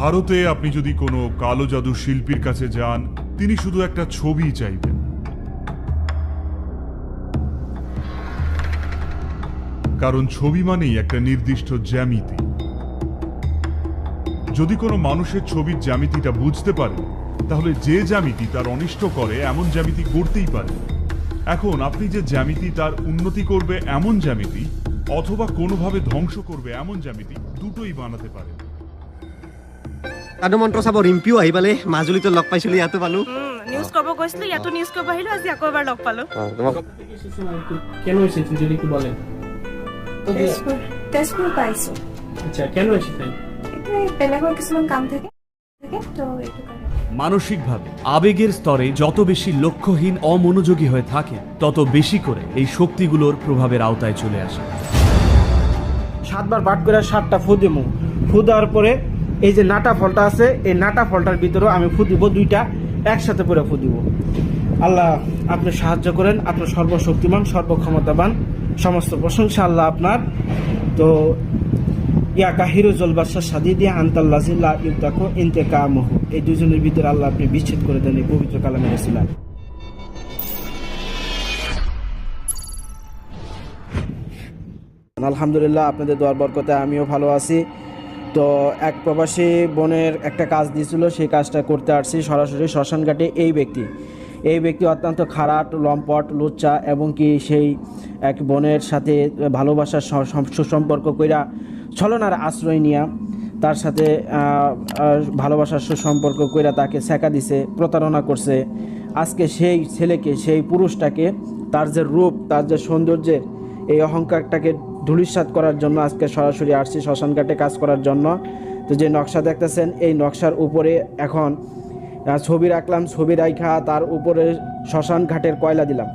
ভারতে আপনি যদি কোনো কালো জাদু শিল্পীর কাছে যান, তিনি শুধু একটা ছবি চাইবেন। কারণ ছবি মানেই একটা নির্দিষ্ট জ্যামিতি। যদি কোনো মানুষের ছবির জ্যামিতিটা বুঝতে পারে, তাহলে যে জ্যামিতি তার অনিষ্ট করে, এমন জ্যামিতি করতেই পারে। এখন আপনি যে জ্যামিতি তার উন্নতি করবে এমন জ্যামিতি, অথবা কোনোভাবে ধ্বংস করবে এমন জ্যামিতি, দুটোই বানাতে পারে সাধু মন্ত্ৰ চাব ৰিম্পিও আহি পালে। মাজুলীতো লগ পাইছিলো ইয়াতো পালো। নিউজ কৰিব গৈছিলো ইয়াতো নিউজ কৰিব আহিলো আজি আকৌ এবাৰ লগ পালো। তোমাক কেন এসেছেন যদি একটু বলেন তেজপুৰ তেজপুৰ পাইছোঁ। আচ্ছা কেন এসেছেন এইটো এই বেলেগৰ কিছুমান কাম থাকে। থাকে তো এইটো কাৰণে। মানসিকভাবে আবেগের স্তরে যত বেশি লক্ষ্যহীন অমনোযোগী হয়ে থাকে তত বেশি করে এই শক্তিগুলোর প্রভাবের আওতায় চলে আসে। সাতবার পাঠ করে সাতটা ফু দিব ফু দেওয়ার পরে এই যে নাটা ফলটা আছে, এই নাটা ফলটার ভিতরেও আমি ফু দিব দুইটা, একসাথে করে ফু দিব। আল্লাহ আপনি সাহায্য করেন, আপনি সর্বশক্তিমান, সর্বক্ষমতাবান, সমস্ত প্রশংসা আল্লাহ আপনার। তো ইয়া কাহিরু জলবাসা সাদি দিয়ে আন্তাল্লাজিল্লা ইউতাকো ইনতে কামহ এই দুজনের ভিতরে আল্লাহ আপনি বিচ্ছেদ করে দেন এই পবিত্র কালামের ছিলেন আলহামদুলিল্লাহ, আপনাদের দোয়ার বরকতে আমিও ভালো আছি। তো এক প্রবাসী বোনের একটা কাজ দিয়েছিল, সেই কাজটা করতে আসছি। সরাসরি শ্মশানঘাটে এই ব্যক্তি এই ব্যক্তি অত্যন্ত খারাপ, লম্পট, লুচ্চা এবং কি সেই এক বোনের সাথে ভালোবাসার সুসম্পর্ক কইরা ছলনার আশ্রয় নিয়া তার সাথে ভালোবাসার সুসম্পর্ক কইরা তাকে শেখা দিছে, প্রতারণা করছে। আজকে সেই ছেলেকে, সেই পুরুষটাকে তার যে রূপ, তার যে সৌন্দর্যের, এই অহংকারটাকে ধূলিসাৎ করার জন্য আজকে সরাসরি আসছি শ্মশানঘাটে কাজ করার জন্য। তো যে নকশা দেখতেছেন, এই নকশার উপরে এখন ছবি রাখলাম, ছবি রাইখা তার উপরে শ্মশান ঘাটের কয়লা দিলাম।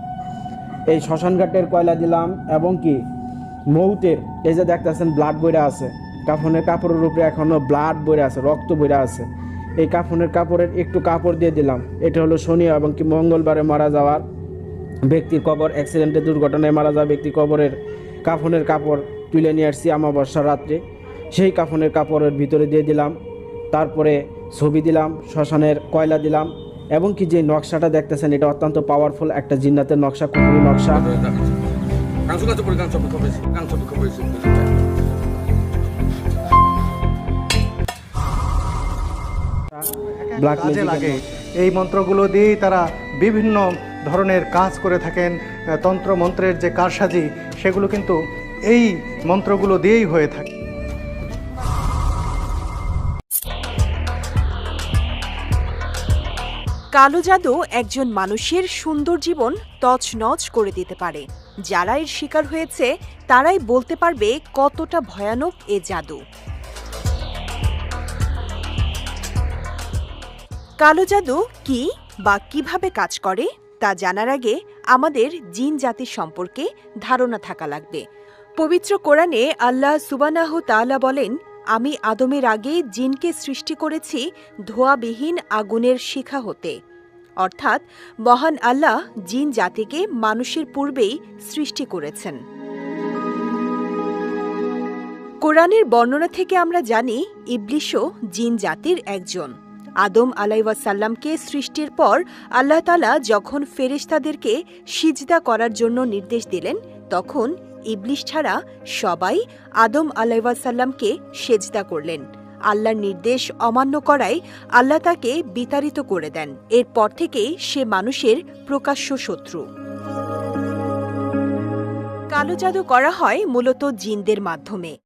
এই শ্মশান ঘাটের কয়লা দিলাম এবং কি মৌতের এই যে দেখতেছেন ব্লাড বইরা আছে। কাফনের কাপড়ের উপরে এখনও ব্লাড বইরা আছে, রক্ত বইরা আছে। এই কাফনের কাপড়ের একটু কাপড় দিয়ে দিলাম। এটা হলো শনি এবং কি মঙ্গলবারে মারা যাওয়ার ব্যক্তির কবর অ্যাক্সিডেন্টে দুর্ঘটনায় মারা যাওয়া ব্যক্তি কবরের কাফনের কাপড় তুলে নিয়ে আসছি আমাবস্যা রাত্রে সেই কাফনের কাপড়ের ভিতরে দিয়ে দিলাম, তারপরে ছবি দিলাম, শ্মশানের কয়লা দিলাম এবং কি যে নকশাটা দেখতেছেন, এটা অত্যন্ত পাওয়ারফুল একটা জিন্নাতের নকশা কুকুরি নকশা. ব্ল্যাক লাগে এই মন্ত্রগুলো দিয়েই তারা বিভিন্ন ধরনের কাজ করে থাকেন আহ, তন্ত্র মন্ত্রের যে কারসাজি সেগুলো কিন্তু এই মন্ত্রগুলো দিয়েই হয়ে থাকে। কালো জাদু একজন মানুষের সুন্দর জীবন তছনছ করে দিতে পারে। যারা এর শিকার হয়েছে তারাই বলতে পারবে কতটা ভয়ানক এ জাদু। কালো জাদু কি বা কীভাবে কাজ করে? তা জানার আগে আমাদের জিন জাতির সম্পর্কে ধারণা থাকা লাগবে। পবিত্র কোরআনে আল্লাহ সুবানাহ তাআলা বলেন, আমি আদমের আগে জিনকে সৃষ্টি করেছি ধোয়াবিহীন আগুনের শিখা হতে। অর্থাৎ মহান আল্লাহ জিন জাতিকে মানুষের পূর্বেই সৃষ্টি করেছেন। কোরআনের বর্ণনা থেকে আমরা জানি, ইবলিশও জিন জাতির একজন। আদম আলাইসাল্লামকে সৃষ্টির পর আল্লাহ তালা যখন ফেরেশতাদেরকে সিজদা করার জন্য নির্দেশ দিলেন, তখন ইবলিশ ছাড়া সবাই আদম আলাইসাল্লামকে সেজদা করলেন। আল্লাহর নির্দেশ অমান্য করায় আল্লাহ তাকে বিতাড়িত করে দেন। এরপর থেকেই সে মানুষের প্রকাশ্য শত্রু। কালো জাদু করা হয় মূলত জিনদের মাধ্যমে।